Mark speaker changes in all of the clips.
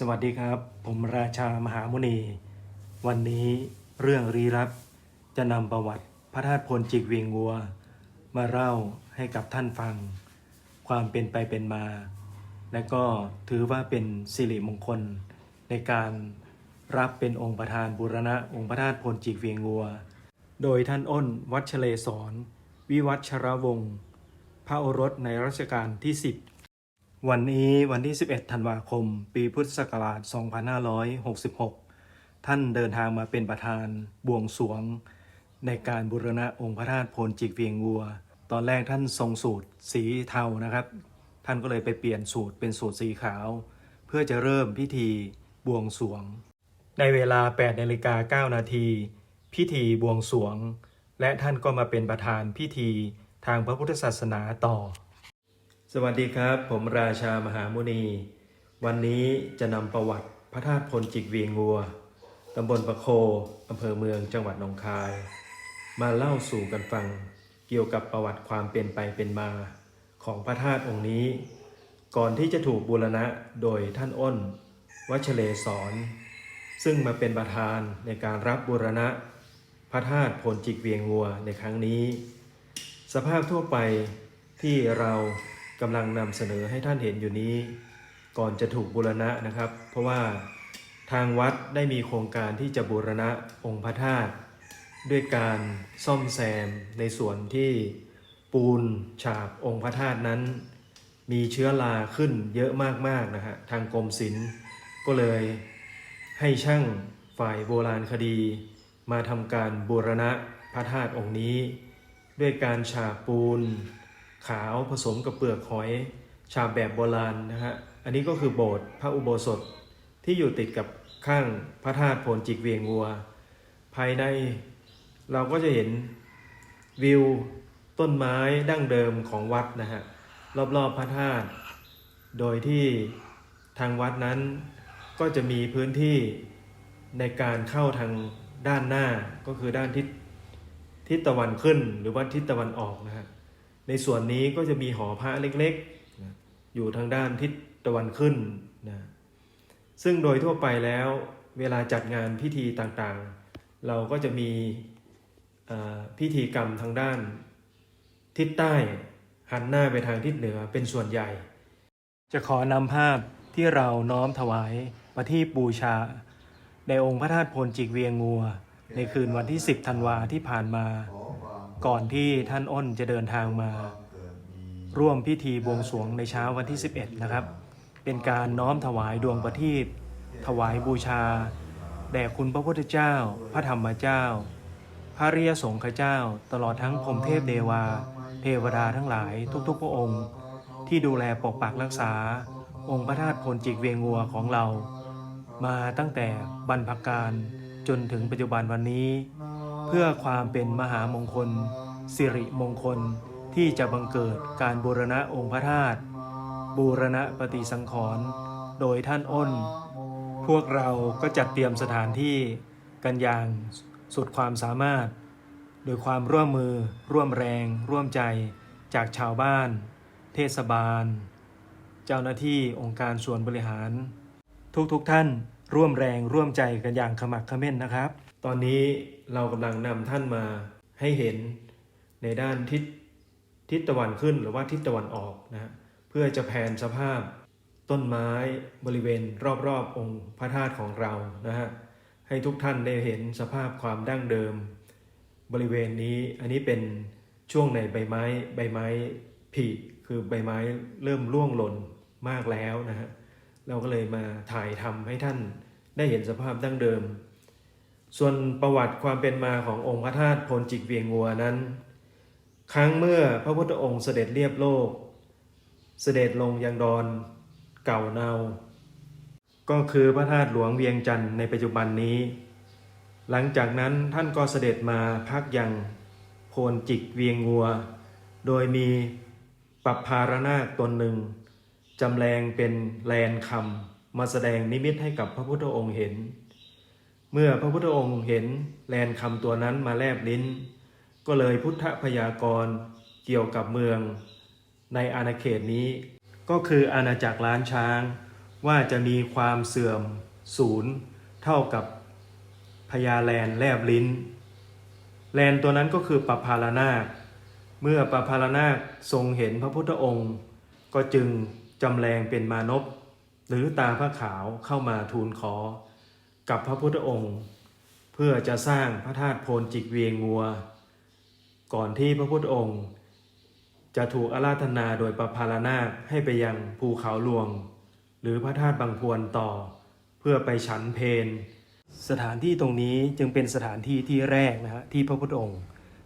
Speaker 1: สวัสดีครับ ผมราชามหามุนี วันนี้เรื่องรีรับจะนำประวัติพระธาตุพลจิกเวียงวัว มาเล่าให้กับท่านฟัง ความเป็นไปเป็นมา และก็ถือว่าเป็นสิริมงคล ในการรับเป็นองค์ประธานบูรณะองค์พระธาตุพลจิกเวียงวัว โดยท่านอ้นวัชเลศรวิวัชรวงศ์พระโอรสในรัชกาลที่ 10 วันนี้วันที่ 11 ธันวาคม ปีพุทธศักราช 2566 ท่านเดินทางมาเป็นประธานบวงสรวง ในการบูรณะองค์พระธาตุโพนจิกเวียงวัว ตอนแรกท่านทรงสูตรสีเทานะครับ ท่านก็เลยไปเปลี่ยนสูตรเป็นสูตรสีขาว เพื่อจะเริ่มพิธีบวงสรวง ในเวลา8นาฬิกา9นาทีพิธีบวงสรวง และท่านก็มาเป็นประธานพิธีทางพระพุทธศาสนาต่อ สวัสดีครับ ผมราชามหามุนี วันนี้จะนำประวัติพระธาตุพลจิกเวียงงัวตำบลประโคอำเภอเมืองจังหวัดหนองคาย มาเล่าสู่กันฟัง เกี่ยวกับประวัติความเป็นไปเป็นมา ของพระธาตุองค์นี้ ก่อนที่จะถูกบูรณะโดยท่านอ้นวัชเลศรซึ่งมาเป็นประธานในการรับบูรณะ พระธาตุพลจิกเวียงวัวในครั้งนี้ สภาพทั่วไปที่เรา กำลังนำเสนอให้ท่านเห็นอยู่นี้ ก่อนจะถูกบูรณะนะครับ เพราะว่าทางวัดได้มีโครงการที่จะบูรณะองค์พระธาตุด้วยการซ่อมแซมในส่วนที่ปูนฉาบองค์พระธาตุนั้น มีเชื้อราขึ้นเยอะมากๆนะฮะทางกรมศิลป์ก็เลยให้ช่างฝ่ายโบราณคดี มาทำการบูรณะพระธาตุองค์นี้ ด้วยการฉาบปูน ขาวผสมกับเปลือกหอย ฉาบแบบโบราณนะฮะ อันนี้ก็คือโบสถ์พระอุโบสถที่อยู่ติดกับข้างพระธาตุโพนจิกเวียงวัว ภายในเราก็จะเห็นวิวต้นไม้ดั้งเดิมของวัดนะฮะ รอบๆพระธาตุโดยที่ทางวัดนั้นก็จะมีพื้นที่ในการเข้าทางด้านหน้าก็คือด้านทิศทิศตะวันขึ้นหรือว่าทิศตะวันออกนะฮะ ในส่วนนี้ก็จะมีหอพระเล็กๆนะอยู่ทางด้านทิศตะวันขึ้นนะซึ่งโดยทั่วไปแล้วเวลาจัดงานพิธีต่างๆ เราก็จะมีพิธีกรรมทางด้าน ทิศใต้หันหน้าไปทางทิศเหนือเป็นส่วนใหญ่ จะขอนำภาพที่เราน้อมถวายประทีปบูชา ในองค์พระธาตุพลจิกเวียงงัว ในคืนวันที่ 10 ธันวาที่ผ่านมา ก่อนที่ท่านอ้นจะเดินทางมา ร่วมพิธีบวงสรวงในเช้าวันที่ 11 นะครับ เป็นการน้อมถวายดวงประทีปถวายบูชา แด่คุณพระพุทธเจ้า พระธรรมเจ้า พระเรียสงฆ์เจ้า ตลอดทั้งพรมเทพเดวา เทวดาทั้งหลายทุกๆ พระองค์ ที่ดูแลปกปักรักษา องค์พระธาตุพลจิกเวียงงัวของเรา มาตั้งแต่บรรพการจนถึงปัจจุบันวันนี้ เพื่อความเป็นมหามงคล สิริมงคลที่จะบังเกิดการบูรณะองค์พระธาตุบูรณะปฏิสังขรณ์โดยท่านอ้น พวกเราก็จัดเตรียมสถานที่กันอย่างสุดความสามารถ โดยความร่วมมือร่วมแรง ร่วมใจจากชาวบ้าน เทศบาล เจ้าหน้าที่องค์การส่วนบริหาร ทุกๆทท่านร่วมแรงร่วมใจกันอย่างขมักขม้นนะครับ ตอนนี้เรากำลังนำท่านมาให้เห็นในด้านทิศทิศตะวันขึ้นหรือว่าทิศตะวันออกนะเพื่อจะแผนสภาพต้นไม้บริเวณรอบๆองค์พระธาตุของเรานะฮะให้ทุกท่านได้เห็นสภาพความดั้งเดิม บริเวณนี้อันนี้เป็นช่วงในใบไม้ใบไม้ผลิคือใบไม้เริ่มร่วงหล่นมากแล้วนะฮะเราก็เลยมาถ่ายทำให้ท่านได้เห็นสภาพดั้งเดิม ส่วนประวัติความเป็นมาขององค์พระธาตุพลจิกเวียงงัวนั้น ครั้งเมื่อพระพุทธองค์เสด็จเรียบโลก เสด็จลงยังดอนเก่าเนา ก็คือพระธาตุหลวงเวียงจันทร์ในปัจจุบันนี้ หลังจากนั้นท่านก็เสด็จมาพักยังโพนจิกเวียงงัว โดยมีปับพารนาคตนหนึ่งจำแรงเป็นแลนคำมาแสดงนิมิตให้กับพระพุทธองค์เห็น เมื่อพระพุทธองค์เห็นแลนคำตัวนั้นมาแลบลิ้น ก็เลยพุทธพยากรณ์เกี่ยวกับเมือง ในอาณาเขตนี้ ก็คืออาณาจักรล้านช้าง ว่าจะมีความเสื่อมศูนย์เท่ากับพญาแลนแลบลิ้น แลนตัวนั้นก็คือปภาลนาค เมื่อปภาลนาคทรงเห็นพระพุทธองค์ ก็จึงจำแรงเป็นมานพหรือตาพระขาวเข้ามาทูลขอ กับพระพุทธองค์ เพื่อจะสร้างพระธาตุโพนจิกเวียงงัว ก่อนที่พระพุทธองค์ จะถูกอาราธนาโดยปภาลนาคให้ไปยังภูเขาหลวง หรือพระธาตุบางพวนต่อ เพื่อไปฉันเพนสถานที่ตรงนี้จึงเป็นสถานที่ที่แรกนะฮะที่พระพุทธองค์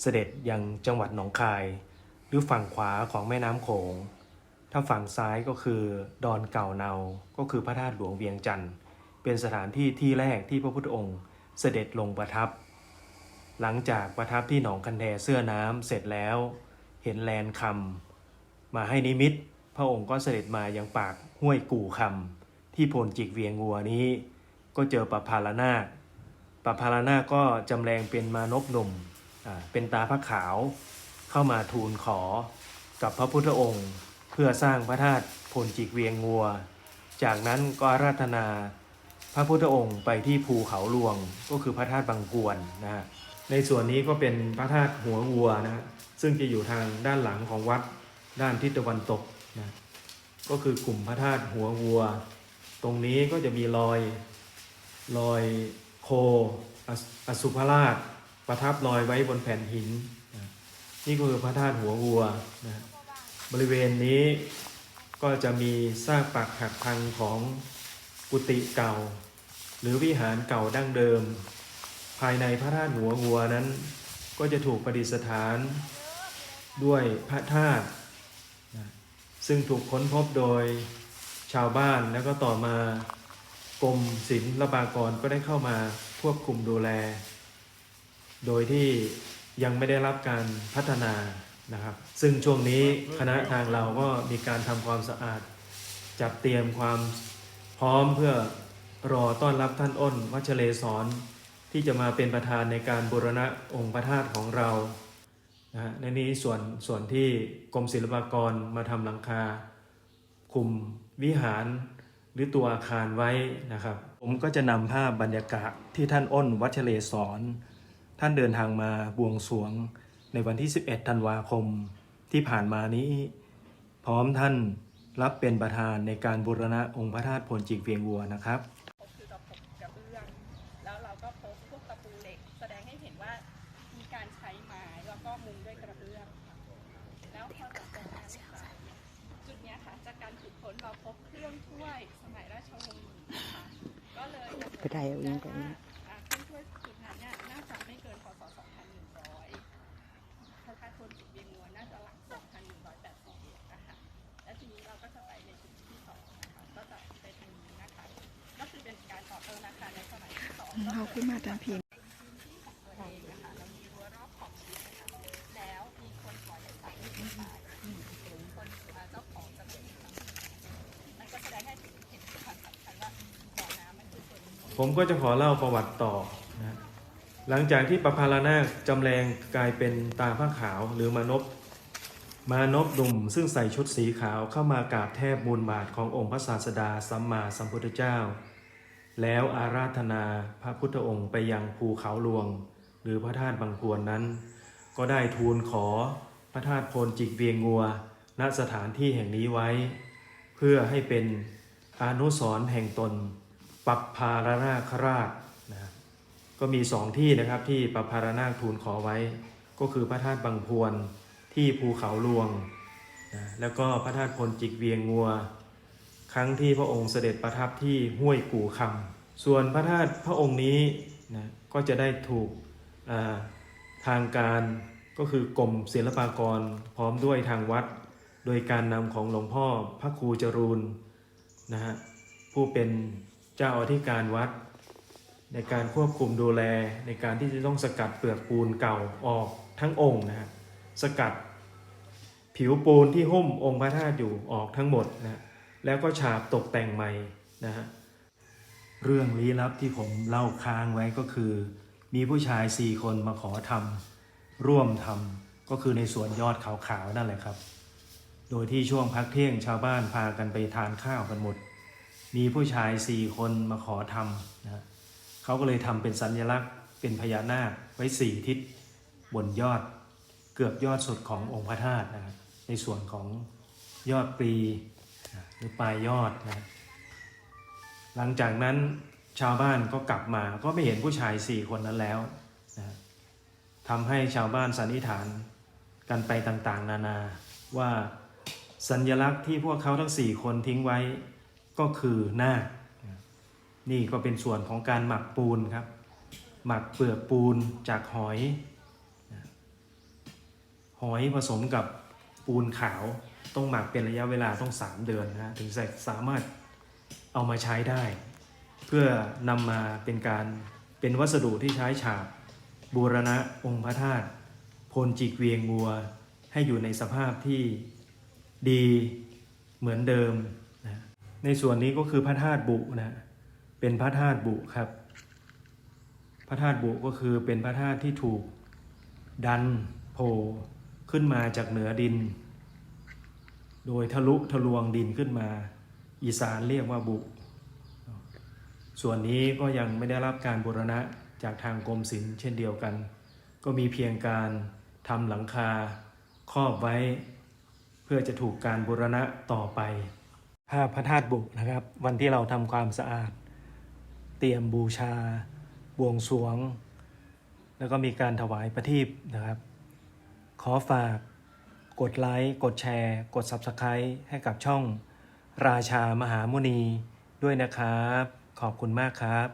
Speaker 1: เสด็จยังจังหวัดหนองคาย หรือฝั่งขวาของแม่น้ำโขงถ้าฝั่งซ้ายก็คือดอนเก่าเนา ก็คือพระธาตุหลวงเวียงจันทร์ เป็นสถานที่ที่แรกที่พระพุทธองค์เสด็จลงประทับ หลังจากประทับที่หนองคันแดเสื้อน้ำเสร็จแล้ว เห็นแลนคำมาให้นิมิต พระองค์ก็เสด็จมายังปากห้วยกู่คำที่โพนจิกเวียงงัวนี้ ก็เจอปภาลนาคปภาลนาคก็จำแรงเป็นมานพหนุ่มเป็นตาพระขาวเข้ามาทูลขอกับพระพุทธองค์ เพื่อสร้างพระธาตุโพนจิกเวียงงัว จากนั้นก็ราธนา พระพุทธองค์ไปที่ภูเขาหลวงก็คือพระธาตุบางพวนนะฮะในส่วนนี้ก็เป็นพระธาตุหัววัวนะฮะซึ่งจะอยู่ทางด้านหลังของวัดด้านทิศตะวันตกนะก็คือกลุ่มพระธาตุหัววัว ตรงนี้ก็จะมีรอยรอยโคอสอสุภราช ประทับลอยไว้บนแผ่นหินนะนี่คือพระธาตุหัววัวนะบริเวณนี้ก็จะมีซากปักหักพังของ กุฏิเก่า หรือวิหารเก่าดั้งเดิม ภายในพระธาตุหัววัวนั้น ก็จะถูกประดิษฐาน ด้วยพระธาตุซึ่งถูกค้นพบโดยชาวบ้านแล้วก็ต่อมากรมศิลปากรก็ได้เข้ามาควบคุมดูแล โดยที่ยังไม่ได้รับการพัฒนานะครับ ซึ่งช่วงนี้คณะทางเราก็มีการทำความสะอาด จัดเตรียมความ พร้อมเพื่อรอต้อนรับท่านอ้นวัชเลศรที่จะมาเป็นประธานในการบูรณะองค์พระธาตุของเรานะฮะในนี้ส่วนส่วนที่กรมศิลปากรมาทำหลังคา คุมวิหารหรือตัวอาคารไว้นะครับ ผมก็จะนำภาพบรรยากาศที่ท่านอ้นวัชเลศรท่านเดินทางมาบวงสรวงในวันที่ 11 ธันวาคมที่ผ่านมานี้ พร้อมท่าน รับเป็นประธานในการบูรณะองค์พระธาตุโพนจิกเวียงวัวนะครับ
Speaker 2: พบคือเราพบกระเบื้องแล้วเราก็พบพวกตะปูเหล็ก แสดงให้เห็นว่ามีการใช้ไม้แล้วก็มุงด้วยกระเบื้องค่ะแล้วพอหลังจากนั้นค่ะจุดเนี้ยค่ะจากการขุดค้นเราพบเครื่องถ้วยสมัยราชวงศ์หมิงนะคะก็เลย
Speaker 3: ไปได้เอาเองก่อน
Speaker 2: อน้ำมันคือส่วนหนึ่ง
Speaker 1: ผมก็จะขอเล่าประวัติต่อนะหลังจากที่ปภาลนาคจำแรงกลายเป็นตาผ้าขาวหรือมานพมานพหนุ่มซึ่งใส่ชุดสีขาวเข้ามากราบแทบมูลบาทขององค์พระศาสดาสัมมาสัมพุทธเจ้า แล้วอาราธนาพระพุทธองค์ไปยังภูเขาหลวง หรือพระธาตุบางพวนนั้น ก็ได้ทูลขอพระธาตุโพนจิกเวียงงัว ณสถานที่แห่งนี้ไว้ เพื่อให้เป็นอนุสรแห่งตน ปัปพารนาคราชนะก็มีสองที่นะครับที่ปัปพารนาคทูลขอไว้ ก็คือพระธาตุบางพวนที่ภูเขาหลวงนะแล้วก็พระธาตุพลจิกเวียงงัว ครั้งที่พระองค์เสด็จประทับที่ห้วยกู่คำส่วนพระธาตุพระองค์นี้นะก็จะได้ถูกทางการก็คือกรมศิลปากรพร้อมด้วยทางวัด โดยการนำของหลวงพ่อพระครูจรูนนะฮะผู้เป็นเจ้าอธิการวัด ในการควบคุมดูแลในการที่จะต้องสกัดเปลือกปูนเก่าออกทั้งองค์นะฮะสกัดผิวปูนที่หุ้มองค์พระธาตุอยู่ออกทั้งหมดนะ แล้วก็ฉาบตกแต่งใหม่นะฮะเรื่องลี้ลับที่ผมเล่าค้างไว้ก็คือ มีผู้ชายสี่คนมาขอทำร่วมทำก็คือในสวนยอดขาวๆนั่นแหละครับ โดยที่ช่วงพักเที่ยงชาวบ้านพากันไปทานข้าวกันหมด มีผู้ชายสี่คนมาขอทำนะเขาก็เลยทำเป็นสัญลักษณ์ เป็นพญานาคไว้สี่ทิศบนยอดเกือบยอดสุดขององค์พระธาตุนะครับในส่วนของยอดปรี หรือปลายยอดนะหลังจากนั้นชาวบ้านก็กลับมาก็ไม่เห็นผู้ชายสี่คนนั้นแล้วนะทำให้ชาวบ้านสันนิษฐานกันไปต่างๆ นานาว่าสัญลักษณ์ที่พวกเขาทั้งสี่คนทิ้งไว้ก็คือหน้า นี่ก็เป็นส่วนของการหมักปูนครับ หมักเปลือกปูนจากหอย หอยผสมกับปูนขาว ต้องหมักเป็นระยะเวลาต้อง 3 เดือนนะถึงจะสามารถเอามาใช้ได้ เพื่อนำมาเป็นการเป็นวัสดุที่ใช้ฉาบบูรณะองค์พระธาตุโพนจิกเวียงงัว ให้อยู่ในสภาพที่ดีเหมือนเดิมนะในส่วนนี้ก็คือพระธาตุบุนะเป็นพระธาตุบุครับ พระธาตุบุก็คือเป็นพระธาตุที่ถูกดันโผล่ขึ้นมาจากเหนือดิน โดยทะลุทะลวงดินขึ้นมา อีสานเรียกว่าบุ ส่วนนี้ก็ยังไม่ได้รับการบูรณะจากทางกรมศิลป์เช่นเดียวกัน ก็มีเพียงการทำหลังคาครอบไว้ เพื่อจะถูกการบูรณะต่อไป ภาพพระธาตุบุนะครับ วันที่เราทำความสะอาด เตรียมบูชา บวงสรวง แล้วก็มีการถวายประทีปนะครับ ขอฝาก กดไลค์ กดแชร์ กด Subscribe ให้กับช่อง ราชามหามุนีด้วยนะครับ ขอบคุณมากครับ